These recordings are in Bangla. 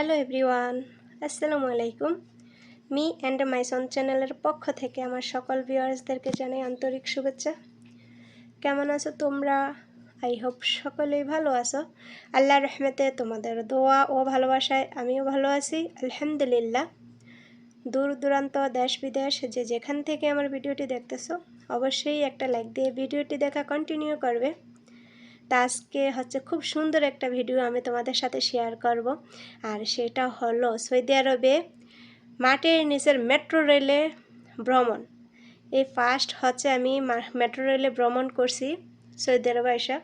হ্যালো এভরিওয়ান আসসালামু আলাইকুম মি অ্যান্ড মাইসন চ্যানেলের পক্ষ থেকে আমার সকল ভিউয়ার্সদেরকে জানাই আন্তরিক শুভেচ্ছা। কেমন আছো তোমরা? আই হোপ সকলেই ভালো আছো। আল্লাহ রহমতে তোমাদের দোয়া ও ভালোবাসায় আমিও ভালো আছি। আলহামদুলিল্লাহ। দূর দূরান্ত, দেশ বিদেশ, যে যেখান থেকে আমার ভিডিওটি দেখতেছো, অবশ্যই একটা লাইক দিয়ে ভিডিওটি দেখা কন্টিনিউ করবে। তা আজকে হচ্ছে খুব সুন্দর একটা ভিডিও আমি তোমাদের সাথে শেয়ার করব। আর সেটা হলো সৌদি আরবে মাটির নিচের মেট্রো রেলে ভ্রমণ। এই ফার্স্ট হচ্ছে আমি মেট্রো রেলে ভ্রমণ করছি সৌদি আরবে এসে।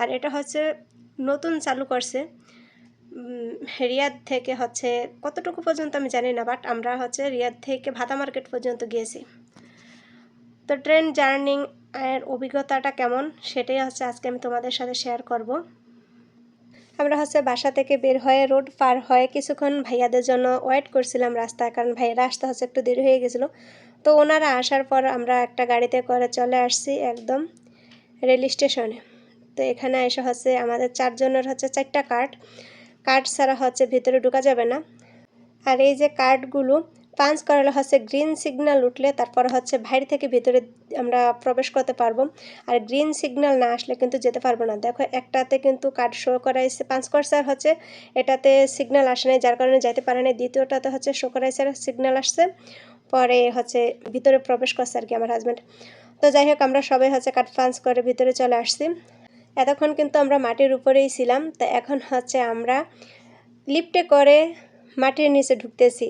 আর এটা হচ্ছে নতুন চালু করছে। রিয়াদ থেকে হচ্ছে কতটুকু পর্যন্ত আমি জানি না বাট আমরা হচ্ছে রিয়াদ থেকে ভাতা মার্কেট পর্যন্ত গিয়েছি। তো ট্রেন জার্নিং এর অভিজ্ঞতাটা কেমন সেটাই হচ্ছে আজকে আমি তোমাদের সাথে শেয়ার করব। আমরা হচ্ছে বাসা থেকে বের হয়ে রোড পার হয়ে কিছুক্ষণ ভাইয়াদের জন্য ওয়েট করছিলাম রাস্তায় কারণ ভাইয়ারা আসতে হচ্ছে একটু দেরি হয়ে গেছিল। তো ওনারা আসার পর আমরা একটা গাড়িতে করে চলে আসছি একদম রেল স্টেশনে তো এখানে এসে হচ্ছে আমাদের চারজনের হচ্ছে চারটা কার্ড কার্ড ছাড়া হচ্ছে ভিতরে ঢুকা যাবে না। আর এই যে কার্ডগুলো পাঞ্চ করালে হচ্ছে গ্রিন সিগন্যাল উঠলে তারপর হচ্ছে বাইরে থেকে ভিতরে আমরা প্রবেশ করতে পারব। আর গ্রিন সিগন্যাল না আসলে কিন্তু যেতে পারব না। দেখো, একটাতে কিন্তু কার্ড শো করাইছে পাঞ্চ করছে আর হচ্ছে এটাতে সিগন্যাল আসে নাই, যার কারণে যাইতে পারে নাই। দ্বিতীয়টাতে হচ্ছে শো করাইছে, সিগন্যাল আসছে, পরে হচ্ছে ভিতরে প্রবেশ করছে আর কি আমার হাজব্যান্ড তো যাই হোক, আমরা সবাই হচ্ছে কাঠ পাঞ্চ করে ভিতরে চলে আসছি। এতক্ষণ কিন্তু আমরা মাটির উপরেই ছিলাম, তো এখন হচ্ছে আমরা লিফটে করে মাটির নিচে ঢুকতেছি।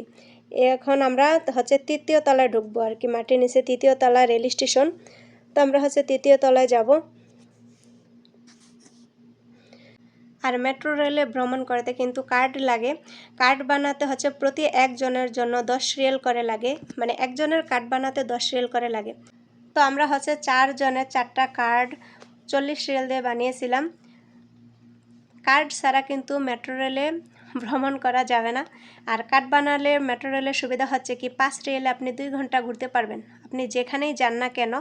এখন আমরা হচ্ছে তৃতীয় তলায় ঢুকবো আর কি। মাটির নিচে তৃতীয় তলা রেল স্টেশন। তো আমরা হচ্ছে তৃতীয় তলায় যাব। আর মেট্রো রেলে ভ্রমণ করতে কিন্তু কার্ড লাগে। কার্ড বানাতে হচ্ছে প্রতি একজনের জন্য দশ রিয়েল করে লাগে। মানে একজনের কার্ড বানাতে দশ রিয়েল করে লাগে। তো আমরা হচ্ছে চারজনের চারটা কার্ড চল্লিশ রিয়েল দিয়ে বানিয়েছিলাম। কার্ড ছাড়া কিন্তু মেট্রো রেলে ভ্রমণ করা যাবে না। আর কাঠ বানালে মেট্রো রেলের সুবিধা হচ্ছে কি, পাঁচ রেলে আপনি দুই ঘণ্টা ঘুরতে পারবেন। আপনি যেখানেই যান না কেন,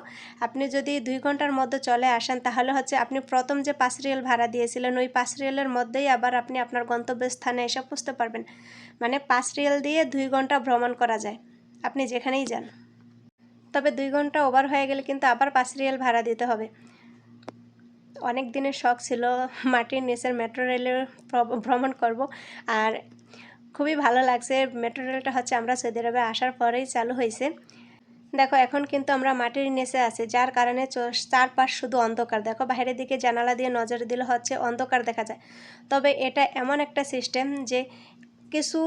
আপনি যদি দুই ঘণ্টার মধ্যে চলে আসেন, তাহলে হচ্ছে আপনি প্রথম যে পাঁচ রেল ভাড়া দিয়েছিলেন, ওই পাঁচ রেলের মধ্যেই আবার আপনি আপনার গন্তব্যস্থানে এসে পৌঁছতে পারবেন। মানে পাঁচ রেল দিয়ে দুই ঘণ্টা ভ্রমণ করা যায়, আপনি যেখানেই যান। তবে দুই ঘণ্টা ওভার হয়ে গেলে কিন্তু আবার পাঁচ রিয়েল ভাড়া দিতে হবে। অনেক দিনের শখ ছিল মাটির নিচের মেট্রো রেলে ভ্রমণ করব। আর খুবই ভালো লাগছে। মেট্রো রেলটা হচ্ছে আমরা সৌদি আরবে আসার পরেই চালু হয়েছে। দেখো, এখন কিন্তু আমরা মাটির নিচে আছি, যার কারণে চারপাশ শুধু অন্ধকার। দেখো, বাইরের দিকে জানালা দিয়ে নজর দিলে হচ্ছে অন্ধকার দেখা যায়। তবে এটা এমন একটা সিস্টেম যে কিছু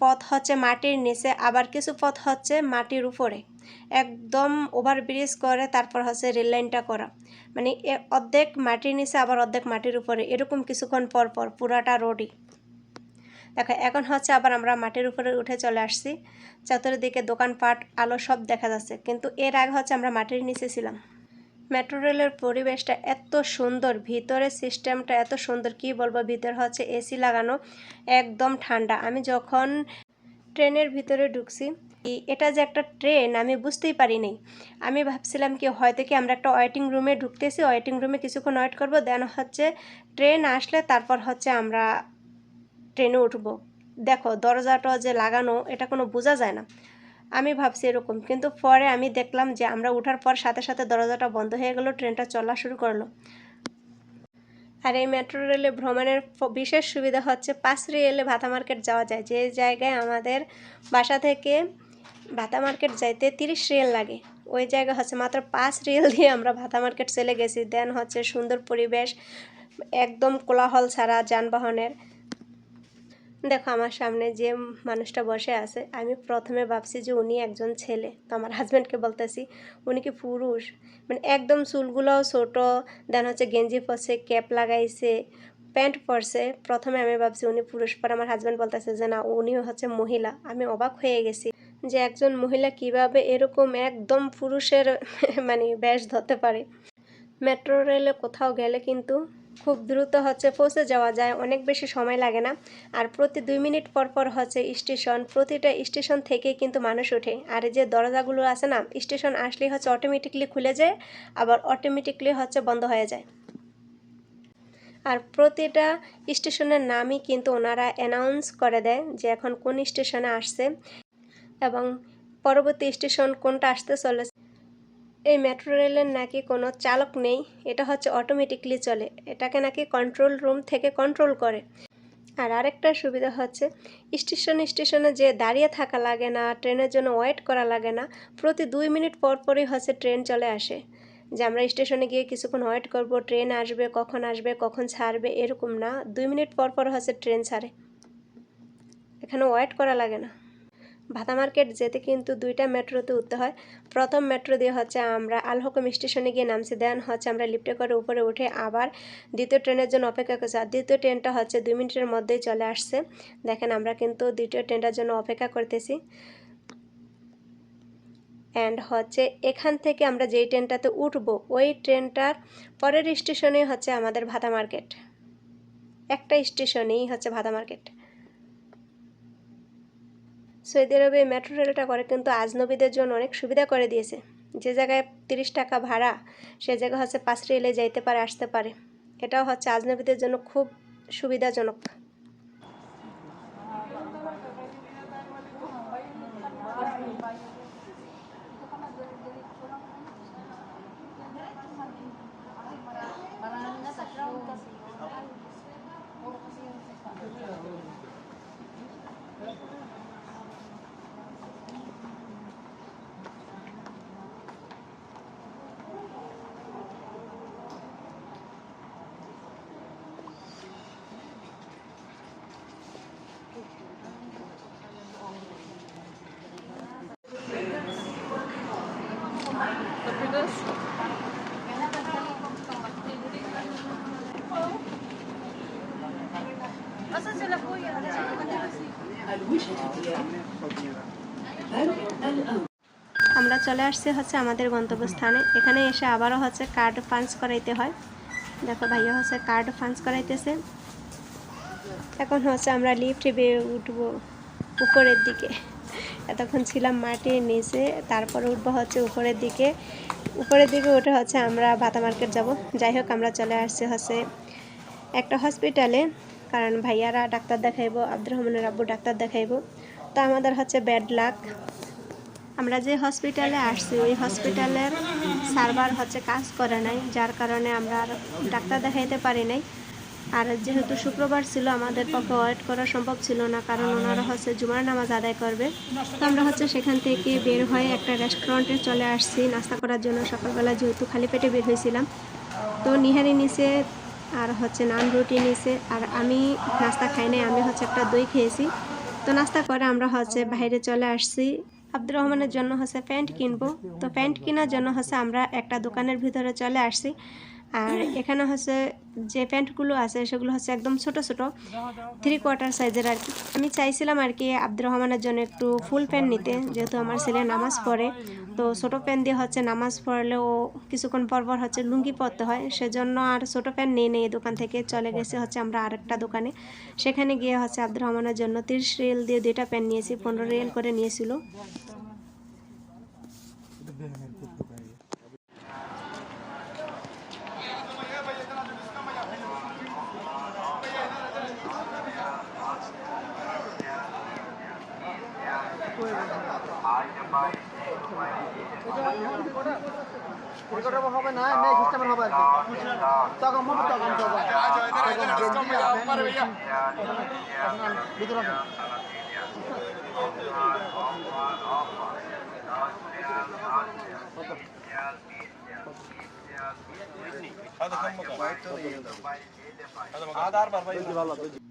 পথ হচ্ছে মাটির নিচে, আবার কিছু পথ হচ্ছে মাটির উপরে। একদম ওভারব্রিজ করে তারপর হচ্ছে রেল লাইনটা করা। মানে অর্ধেক মাটির নিচে, আবার অর্ধেক মাটির উপরে। এরকম কিছুক্ষণ পর পর পুরাটা রোডই দেখো, এখন হচ্ছে আবার আমরা মাটির উপরে উঠে চলে আসছি। চতুর্দিকে দোকানপাট, আলো সব দেখা যাচ্ছে। কিন্তু এর আগে হচ্ছে আমরা মাটির নিচে ছিলাম। মেট্রো রেলের পরিবেশটা এত সুন্দর, ভিতরের সিস্টেমটা এত সুন্দর। কি বলব, ভিতর হচ্ছে এসি লাগানো একদম ঠান্ডা। আমি যখন ট্রেনের ভিতরে ঢুকছি এটা যে একটা ট্রেন, আমি বুঝতেই পারিনি। আমি ভাবছিলাম কি, হয়তো কি আমরা একটা ওয়েটিং রুমে ঢুকতেছি, ওয়েটিং রুমে কিছুক্ষণ ওয়েট করব, দেন হচ্ছে ট্রেন আসলে তারপর হচ্ছে আমরা ট্রেনে উঠবো। দেখো, দরজাটা যে লাগানো, এটা কোনো বোঝা যায় না। আমি ভাবছি এরকম। কিন্তু পরে আমি দেখলাম যে আমরা ওঠার পর সাথে সাথে দরজাটা বন্ধ হয়ে গেলো, ট্রেনটা চলা শুরু করল। আর এই মেট্রো রেলে ভ্রমণের বিশেষ সুবিধা হচ্ছে পাঁচ রেলে ভাতা মার্কেট যাওয়া যায়। যে জায়গায় আমাদের বাসা থেকে ভাতা মার্কেট যাইতে তিরিশ রিয়েল লাগে, ওই জায়গা হচ্ছে মাত্র পাঁচ রিয়েল দিয়ে আমরা ভাতা মার্কেট চলে গেছি। দেন হচ্ছে সুন্দর পরিবেশ, একদম কোলাহল ছাড়া যানবাহনের। দেখো, আমার সামনে যে মানুষটা বসে আছে, আমি প্রথমে ভাবছি যে উনি একজন ছেলে। তো আমার হাজব্যান্ডকে বলতেছি, উনি কি পুরুষ? মানে একদম চুলগুলোও ছোটো দেন হচ্ছে গেঞ্জি পরছে ক্যাপ লাগাইছে, প্যান্ট পরছে। প্রথমে আমি ভাবছি উনি পুরুষ, পর আমার হাজব্যান্ড বলতেছে যে না, উনিও হচ্ছে মহিলা। আমি অবাক হয়ে গেছি যে একজন মহিলা কীভাবে এরকম একদম পুরুষের মানে ব্যাস ধরতে পারে। মেট্রো রেলে কোথাও গেলে কিন্তু খুব দ্রুত হচ্ছে পৌঁছে যাওয়া যায়, অনেক বেশি সময় লাগে না। আর প্রতি দুই মিনিট পর পর হচ্ছে স্টেশন, প্রতিটা স্টেশন থেকে কিন্তু মানুষ ওঠে। আর যে দরজাগুলো আছে না, স্টেশন আসলেই হচ্ছে অটোমেটিকলি খুলে যায়, আবার অটোমেটিকলি হচ্ছে বন্ধ হয়ে যায়। আর প্রতিটা স্টেশনের নামই কিন্তু ওনারা অ্যানাউন্স করে দেয় যে এখন কোন স্টেশনে আসছে এবং পরবর্তী স্টেশন কোনটা আসতে চলেছে। এই মেট্রো রেলের নাকি কোনো চালক নেই, এটা হচ্ছে অটোমেটিকলি চলে। এটাকে নাকি কন্ট্রোল রুম থেকে কন্ট্রোল করে। আর আরেকটা সুবিধা হচ্ছে স্টেশন স্টেশনে যে দাঁড়িয়ে থাকা লাগে না, ট্রেনের জন্য ওয়েট করা লাগে না, প্রতি দুই মিনিট পর পরই হচ্ছে ট্রেন চলে আসে। যে আমরা স্টেশনে গিয়ে কিছুক্ষণ ওয়েট করব ট্রেন আসবে, কখন আসবে, কখন ছাড়বে, এরকম না। দুই মিনিট পর পর হচ্ছে ট্রেন ছাড়ে। এখানে ওয়েট করা লাগে না। ভাতা মার্কেট যেতে কিন্তু দুইটা মেট্রোতে উঠতে হয়। প্রথম মেট্রো দিয়ে হচ্ছে আমরা আলহকম স্টেশনে গিয়ে নামছি, দেন হচ্ছে আমরা লিফটে করে উপরে উঠে আবার দ্বিতীয় ট্রেনের জন্য অপেক্ষা করছি। আর দ্বিতীয় ট্রেনটা হচ্ছে দুই মিনিটের মধ্যেই চলে আসছে। দেখেন আমরা কিন্তু দ্বিতীয় ট্রেনটার জন্য অপেক্ষা করতেছি। অ্যান্ড হচ্ছে এখান থেকে আমরা যেই ট্রেনটাতে উঠবো, ওই ট্রেনটার পরের স্টেশনেই হচ্ছে আমাদের ভাতা মার্কেট। একটা স্টেশনেই হচ্ছে ভাতা মার্কেট। সৌদি আরবে মেট্রো রেলটা করে, কিন্তু আজনবীদের জন্য অনেক সুবিধা করে দিয়েছে। যে জায়গায় তিরিশ টাকা ভাড়া, সে জায়গায় হচ্ছে পাঁচ রেলে যাইতে পারে, আসতে পারে। এটাও হচ্ছে আজনবীদের জন্য খুব সুবিধাজনক। আমরা চলে আসছি হচ্ছে আমাদের গন্তব্যস্থানে। এখানে এসে আবারও হচ্ছে কার্ড পাঞ্চ করাইতে হয়। দেখো ভাইয়া হচ্ছে কার্ড পাঞ্চ করাইতেছে। এখন হচ্ছে আমরা লিফটে বেয়ে উঠবো উপরের দিকে। এতক্ষণ ছিলাম মাটির নিচে, তারপরে উঠবো হচ্ছে উপরের দিকে। উপরের দিকে উঠে হচ্ছে আমরা ভাতা মার্কেট যাব। যাই হোক, আমরা চলে আসছি হচ্ছে একটা হসপিটালে কারণ ভাইয়ারা ডাক্তার দেখাইবো, আব্দুর রহমানের আব্বু ডাক্তার দেখাইবো। তো আমাদের হচ্ছে ব্যাড লাক আমরা যে হসপিটালে আসছি, ওই হসপিটালের সার্ভার হচ্ছে কাজ করে নাই, যার কারণে আমরা আর ডাক্তার দেখাইতে পারি নাই। আর যেহেতু শুক্রবার ছিল, আমাদের পক্ষে ওয়েট করা সম্ভব ছিল না, কারণ ওনারা হচ্ছে জুমার নামাজ আদায় করবে। তো আমরা হচ্ছে সেখান থেকে বের হয়ে একটা রেস্টুরেন্টে চলে আসছি, নাস্তা করার জন্য সকালবেলা যেহেতু খালি পেটে বের হয়েছিলাম। তো নিহারি নিচে আর হচ্ছে নান রুটি নিছে। আর আমি নাস্তা খাই নাই, আমি হচ্ছে একটা দই খেয়েছি। তো নাস্তা করে আমরা হচ্ছে বাইরে চলে আসছি। আব্দুর রহমানের জন্য হচ্ছে প্যান্ট কিনবো। তো প্যান্ট কেনার জন্য হচ্ছে আমরা একটা দোকানের ভিতরে চলে আসছি। আর এখানে হচ্ছে যে প্যান্টগুলো আছে, সেগুলো হচ্ছে একদম ছোট ছোট থ্রি কোয়ার্টার সাইজের আর কি। আমি চাইছিলাম আর কি আব্দুর রহমানের জন্য একটু ফুল প্যান্ট নিতে, যেহেতু আমার ছেলে নামাজ পড়ে। তো ছোটো প্যান্ট দিয়ে হচ্ছে নামাজ পড়লে ও কিছুক্ষণ পর পর হচ্ছে লুঙ্গি পরতে হয়। সেজন্য আর ছোটো প্যান্ট নিয়ে নেই দোকান থেকে চলে গেছে হচ্ছে আমরা আরেকটা দোকানে। সেখানে গিয়ে হচ্ছে আব্দুর রহমানের জন্য তিরিশ রিয়েল দিয়ে দুইটা প্যান্ট নিয়েছি, পনেরো রিয়েল করে নিয়েছিল।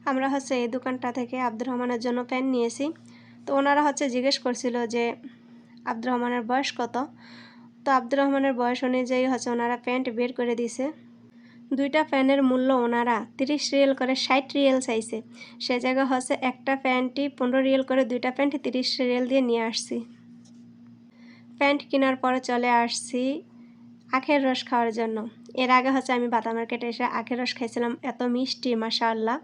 আমরা হচ্ছে এই দোকানটা থেকে আব্দুর রহমানের জন্য প্যান্ট নিয়েছি। তো ওনারা হচ্ছে জিজ্ঞেস করছিল যে, আব্দুর রহমানের বয়স কত? তো আব্দুর রহমানের বয়স অনুযায়ী হচ্ছে ওনারা প্যান্ট বের করে দিয়েছে দুইটা প্যান্টের মূল্য ওনারা তিরিশ রিয়েল করে ষাট রিয়েল চাইছে। সে জায়গায় হচ্ছে একটা প্যান্টই পনেরো রিয়েল করে দুইটা প্যান্ট তিরিশ রিয়েল দিয়ে নিয়ে আসছি। প্যান্ট কেনার পরে চলে আসছি আখের রস খাওয়ার জন্য। এর আগে হচ্ছে আমি বাতা মার্কেটে এসে আখের রস খাইছিলাম, এত মিষ্টি, মাশাআল্লাহ।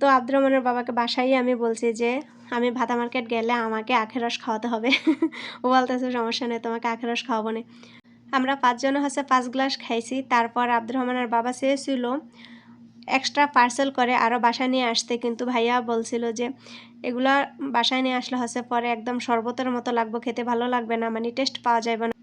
তো আব্দুর রহমানের বাবাকে বাসায় আমি বলছি যে, আমি ভাতা মার্কেট গেলে আমাকে আখের রস খাওয়াতে হবে। ও বলতেছে, সমস্যা নেই, তোমাকে আখের রস খাওয়াবো না। আমরা পাঁচজনে হচ্ছে পাঁচ গ্লাস খাইছি। তারপর আব্দুর রহমানের বাবা চেয়েছিল এক্সট্রা পার্সেল করে আরও বাসায় নিয়ে আসতে। কিন্তু ভাইয়া বলছিল যে, এগুলা বাসায় নিয়ে আসলে হচ্ছে পরে একদম শরবতের মতো লাগবে, খেতে ভালো লাগবে না মানে টেস্ট পাওয়া যাবে না।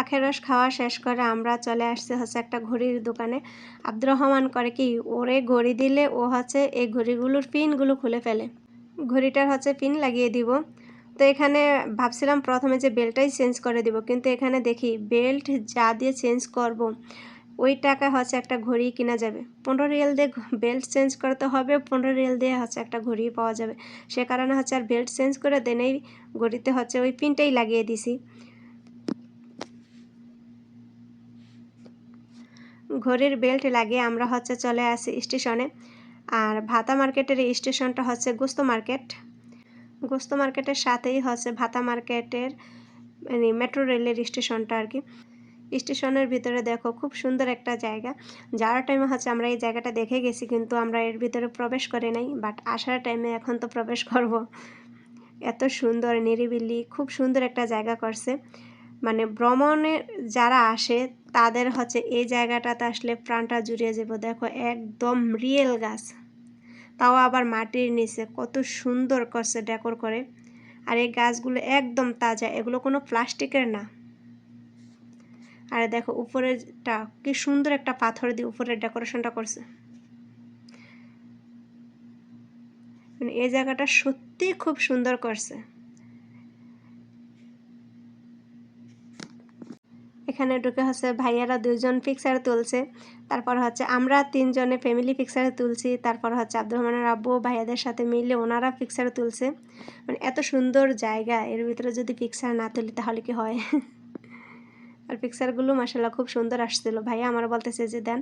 আখের রস খাওয়া শেষ করে আমরা চলে আসছি হচ্ছে একটা ঘড়ির দোকানে। আব্দুর রহমান করে কি, ওরে ঘড়ি দিলে ও হচ্ছে এই ঘড়িগুলোর পিনগুলো খুলে ফেলে। ঘড়িটার হচ্ছে পিন লাগিয়ে দিব। তো এখানে ভাবছিলাম প্রথমে যে বেল্টটাই চেঞ্জ করে দিব, কিন্তু এখানে দেখি বেল্ট যা দিয়ে চেঞ্জ করব, ওই টাকা হচ্ছে একটা ঘড়ি কিনা যাবে। পনেরো রিয়েল দিয়ে বেল্ট চেঞ্জ করতে হবে, পনেরো রিয়েল দিয়ে হচ্ছে একটা ঘড়ি পাওয়া যাবে। সে কারণে হচ্ছে আর বেল্ট চেঞ্জ করে দেনেই ঘড়িতে হচ্ছে ওই পিনটাই লাগিয়ে দিছি। ঘড়ির বেল্ট লাগিয়ে আমরা হচ্ছে চলে আসি স্টেশনে। আর ভাতা মার্কেটের স্টেশনটা হচ্ছে গোস্ত মার্কেট। গোস্ত মার্কেটের সাথেই হচ্ছে ভাতা মার্কেটের মানে মেট্রো রেলের স্টেশনটা আর কি। স্টেশনের ভিতরে দেখো খুব সুন্দর একটা জায়গা। যাওয়ার টাইমে হচ্ছে আমরা এই জায়গাটা দেখে গেছি, কিন্তু আমরা এর ভিতরে প্রবেশ করে নাই। বাট আসার টাইমে এখন তো প্রবেশ করব। এত সুন্দর, নিরিবিলি, খুব সুন্দর একটা জায়গা করছে। মানে ভ্রমণে যারা আসে, তাদের হচ্ছে এই জায়গাটাতে আসলে প্রাণটা জুড়িয়ে যাব। দেখো, একদম রিয়েল গাছ। তাও আবার মাটির নিচে কত সুন্দর করছে ডেকোর করে। আর এই গাছগুলো একদম তাজা, এগুলো কোনো প্লাস্টিকের না। আর দেখো, উপরেরটা কি সুন্দর একটা পাথর দিয়ে উপরের ডেকোরেশনটা করছে। মানে এই জায়গাটা সত্যি খুব সুন্দর করছে। এখানে ঢুকে হচ্ছে ভাইয়ারা দুজন পিকচার তুলছে। তারপর হচ্ছে আমরা তিনজনে ফ্যামিলি পিকচার তুলছি। তারপর হচ্ছে আব্দুর রহমানের আব্বু ভাইয়াদের সাথে মিলে ওনারা পিকচার তুলছে। মানে এত সুন্দর জায়গা, এর ভিতরে যদি পিকচার না তুলি তাহলে কি হয়? আর পিকচারগুলো মাসাল্লাহ খুব সুন্দর আসছিল। ভাইয়া আমার বলতেছে যে, দেন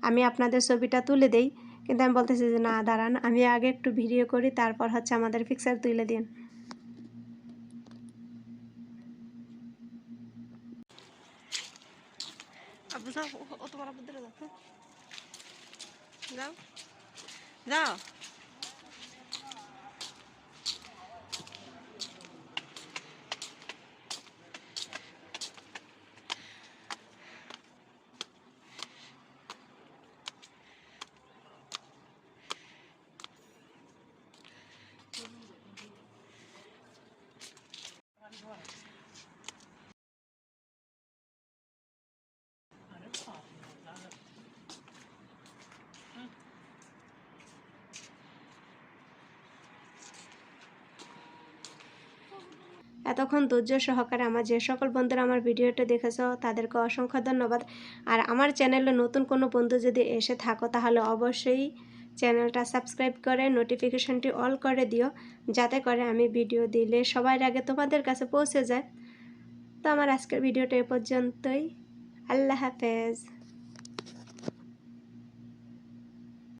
আমি আপনাদের ছবিটা তুলে দেই। কিন্তু আমি বলতেছি যে, না, দাঁড়ান, আমি আগে একটু ভিডিও করি, তারপর হচ্ছে আমাদের পিকচার তুলে দিন। যাও বুদ্ধরে যাও হ্যাঁ? যাও যাও এতক্ষণ ধৈর্য সহকারে আমার যে সকল বন্ধুরা আমার ভিডিওটা দেখেছ, তাদেরকে অসংখ্য ধন্যবাদ। আর আমার চ্যানেলে নতুন কোনো বন্ধু যদি এসে থাকো, তাহলে অবশ্যই চ্যানেলটা সাবস্ক্রাইব করে নোটিফিকেশনটি অল করে দিও, যাতে করে আমি ভিডিও দিলে সবার আগে তোমাদের কাছে পৌঁছে যায়। তো আমার আজকের ভিডিওটা এ পর্যন্তই। আল্লাহ হাফেজ।